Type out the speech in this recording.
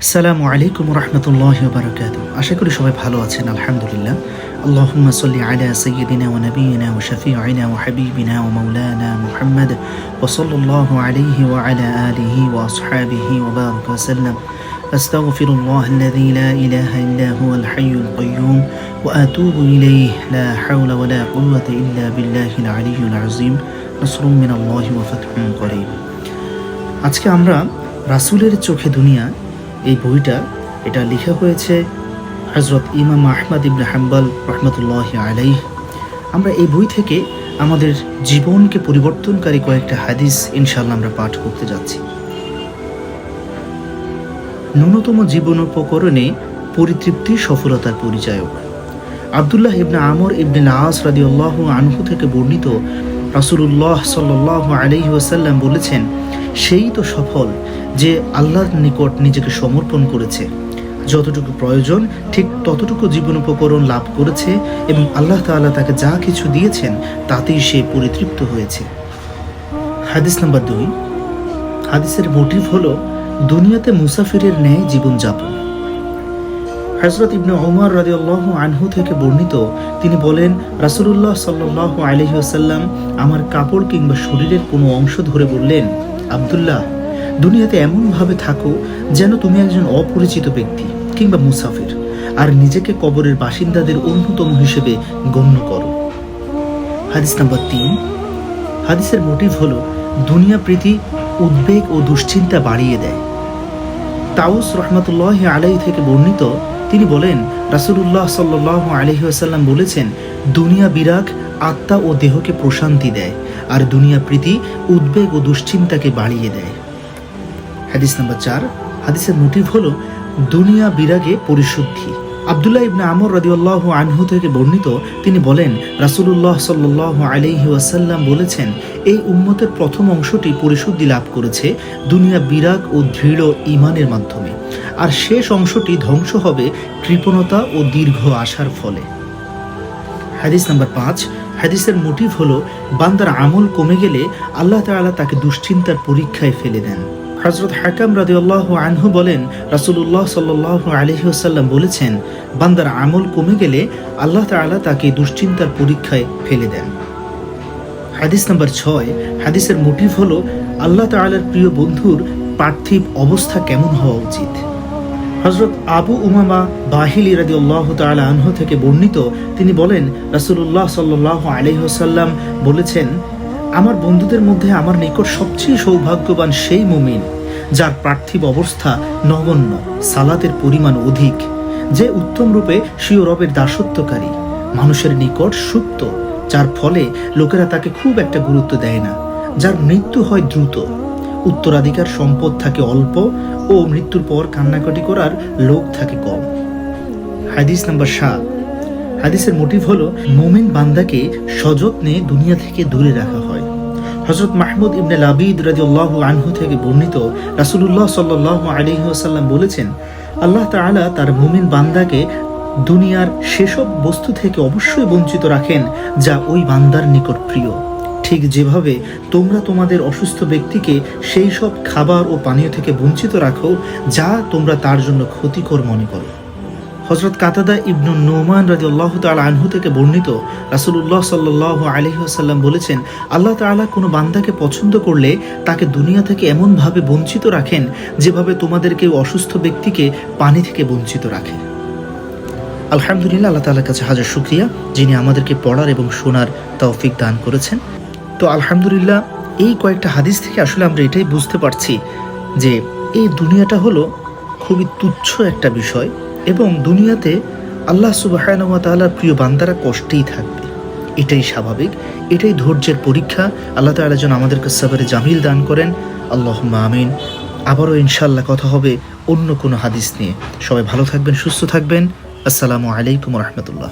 السلام عليكم ورحمة الله وبركاته. أشكر شباب حلواتنا الحمد لله اللهم صل على سيدنا ونبينا وشفيعنا وحبيبنا ومولانا محمد. وصلى الله عليه وعلى آله وأصحابه وبارك وسلم. أستغفر الله الذي لا إله إلا هو الحي القيوم وأتوب إليه. لا حول ولا قوة إلا بالله العلي العظيم. نصر من الله وفتح قريب. আজকে আমরা রাসূলের চোখে দুনিয়া এই বইটা, এটা লেখা হয়েছে হজরত ইমাম আহমদ ইবনে হাম্বাল রহমতুল্লাহ আলাই আমরা এই বই থেকে আমাদের জীবনকে পরিবর্তনকারী কয়েকটা হাদিস ইনশাল্লাহ আমরা পাঠ করতে যাচ্ছি। ন্যূনতম জীবন উপকরণে পরিতৃপ্তি, সফলতার পরিচায়ক। আবদুল্লাহ ইবনে আমর ইবনে নাস রাদিউল্লাহ আনহু থেকে বর্ণিত রাসূলুল্লাহ সাল্লাহ আলাইহি ওয়াসাল্লাম বলেছেন, সেই তো সফল যে আল্লাহর নিকট নিজেকে সমর্পণ করেছে। যতটুকু প্রয়োজন, ঠিক ততটুকু জীবন উপকরণ লাভ করেছে এবং আল্লাহ তাআলা তাকে যা কিছু দিয়েছেন, তাতেই সে পরিতৃপ্ত হয়েছে। হাদিস নাম্বার দুই। হাদিসের মোটিভ হল, দুনিয়াতে মুসাফিরের ন্যায় জীবনযাপন। হজরত ইবনে ওমর রাদিউল্লাহ আনহু থেকে বর্ণিত, তিনি বলেন, রাসূলুল্লাহ সাল্লাহ আলহি আসাল্লাম আমার কাপড় কিংবা শরীরের কোনো অংশ ধরে বললেন, আব্দুল্লাহ দুনিয়াতে এমনভাবে থাকো যেন তুমি একজন অপরিচিত ব্যক্তি কিংবা মুসাফির, আর নিজেকে কবরের বাসিন্দাদের অন্যতম হিসেবে গণ্য করো। হাদিস নাম্বার তিন। হাদিসের মোটিভ হলো, দুনিয়া প্রীতি উদ্বেগ ও দুশ্চিন্তা বাড়িয়ে দেয়। তাউস রহমতুল্লাহ আলাই থেকে বর্ণিত, তিনি বলেন, রাসুলুল্লাহ সাল্লাহ আলহি আসাল্লাম বলেছেন, দুনিয়া বিরাগ আত্মা ও দেহকে প্রশান্তি দেয়, আর দুনিয়া প্রীতি উদ্বেগ ও দুশ্চিন্তাকে বাড়িয়ে দেয়। হাদিস নাম্বার চার। হাদিসের মোটিভ হলো দুনিয়া বিরাগে পরিশুদ্ধি। আবদুল্লাহ ইবনে আমর রাদিউল্লাহ আনহু থেকে বর্ণিত, তিনি বলেন, রাসূলুল্লাহ সাল্লাহ আলাইহি ওয়াসাল্লাম বলেছেন, এই উম্মতের প্রথম অংশটি পরিশুদ্ধি লাভ করেছে দুনিয়া বিরাগ ও দৃঢ় ইমানের মাধ্যমে। আর শেষ অংশটি ধ্বংস হবে কৃপণতা ও দীর্ঘ আশার ফলে। হাদিস নাম্বার পাঁচ। হাদিসের মোটিভ হলো, বান্দার আমল কমে গেলে আল্লাহ তাআলা তাকে দুশ্চিন্তার পরীক্ষায় ফেলে দেন। হজরত হাকাম রাদিউল্লাহ আনহু বলেন, রাসূলুল্লাহ সাল্লাহ আলহি আসাল্লাম বলেছেন, বান্দার আমল কমে গেলে আল্লাহ তাআলা তাকে দুশ্চিন্তার পরীক্ষায় ফেলে দেন। হাদিস নাম্বার ছয়, হাদিসের মোটিভ হলো আল্লাহ তাআলার প্রিয় বন্ধুর পার্থিব অবস্থা কেমন হওয়া উচিত। হজরত আবু উমামা বাহিলি রাদি আল্লাহ তালা আনহ থেকে বর্ণিত, তিনি বলেন রাসুল্লাহ সাল্লাহ আলহ্লাম বলেছেন আমার বন্ধুদের মধ্যে আমার নিকট সবচেয়ে সৌভাগ্যবান সেই মুমিন, যার পার্থিব অবস্থা নগণ্য, সালাতের পরিমাণ অধিক, যে উত্তম রূপে স্বীয় রবের দাসত্বকারী, মানুষের নিকট সুপ্ত, যার ফলে লোকেরা তাকে খুব একটা গুরুত্ব দেয় না, যার মৃত্যু হয় দ্রুত। উত্তরাধিকার সম্পদ থাকে অল্প ও মৃত্যুর পর কান্নাকাটি করার লোক থাকে কম। হাদিস নাম্বার সাত। হাদিসের মোটিভ হলো, মোমিন বান্দাকে সযত্নে দুনিয়া থেকে দূরে রাখা হয়। হজরত মাহমুদ ইবনে লাবিদ রাজিউল্লাহ আনহু থেকে বর্ণিত রাসুলুল্লাহ সাল্লাহ আলিহাসাল্লাম বলেছেন, আল্লাহ তাআলা তার মুমিন বান্দাকে দুনিয়ার সেসব বস্তু থেকে অবশ্যই বঞ্চিত রাখেন যা ওই বান্দার নিকট প্রিয়। ঠিক যেভাবে তোমরা তোমাদের অসুস্থ ব্যক্তিকে সেই সব খাবার ও পানীয় থেকে বঞ্চিত রাখো, যা তোমরা তার জন্য ক্ষতিকর মনে করো। হজরত কাতাদা ইবনু নোমান রাজি আল্লাহ তালা আনহু থেকে বর্ণিত রাসুল্লাহ সাল্লাহ আলহিহাসাল্লাম বলেছেন, আল্লাহ তালা কোনো বান্দাকে পছন্দ করলে তাকে দুনিয়া থেকে এমনভাবে বঞ্চিত রাখেন যেভাবে তোমাদের কেউ অসুস্থ ব্যক্তিকে পানি থেকে বঞ্চিত রাখে। আলহামদুলিল্লাহ, আল্লাহ তালার কাছে হাজার শুক্রিয়া, যিনি আমাদেরকে পড়ার এবং শোনার তৌফিক দান করেছেন। তো আলহামদুলিল্লাহ, এই কয়েকটা হাদিস থেকে আসলে আমরা এটাই বুঝতে পারছি যে এই দুনিয়াটা হলো খুবই তুচ্ছ একটা বিষয়। এবং দুনিয়াতে আল্লাহ সুবাহর প্রিয় বান্দারা কষ্টেই থাকবে। এটাই স্বাভাবিক, এটাই ধৈর্যের পরীক্ষা। আল্লাহ তালা যেন আমাদেরকে সাবারে জামিল দান করেন। আল্লাহ আমিন। আবারও ইনশাল্লাহ কথা হবে অন্য কোনো হাদিস নিয়ে। সবাই ভালো থাকবেন, সুস্থ থাকবেন। আসসালামু আলাইকুম রহমতুল্লাহ।